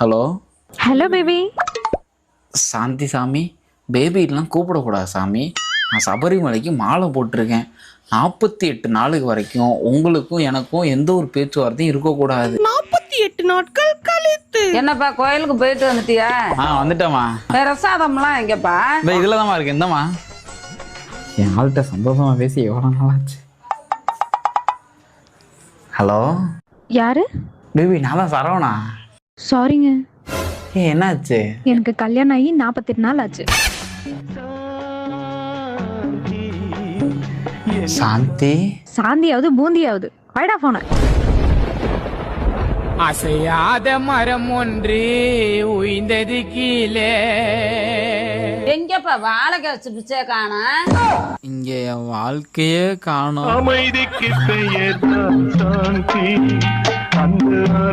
Hello? Hello baby. சாந்தி சாமி. பேபிலாம் கூப்பிடக்கூடாது சாமி. நான் சபரிமலைக்கு மாலை போட்டிருக்கேன். நாற்பத்தி எட்டு நாளுக்கு வரைக்கும் உங்களுக்கும் எனக்கும் எந்த ஒரு பேச்சுவார்த்தையும் இருக்கக்கூடாது. நாற்பத்தி எட்டு நாட்கள் கழித்து. என்னப்பா கோயிலுக்கு போயிட்டு வந்துட்டியா? ஆ வந்துட்டேம்மா. பிரசாதம்லாம் எங்கப்பா? இந்த இதில் தான்மா இருக்கு இந்தம்மா. என் ஆள்கிட்ட சந்தோஷமா பேசி எவ்வளோ நாளாச்சு? ஹலோ? யாரு? பேபி நான் தான் சரவணா. சாரிங்க ஏ என்னாச்சு? எனக்கு கல்யாணம் ஆகி நாற்பத்தெட்டு நாள் ஆச்சு. சாந்தி? சாந்தியாவது பூந்தியாவது. வைடா போன அசையாத மரம் ஒன்று உய்ந்தது கீழே. எங்கப்பா வாழைக்காய் வச்சு பிச்சை காண? இங்கே என் வாழ்க்கையே காணும். அமைதிக்கு பெயர் தான் சாந்தி. அந்த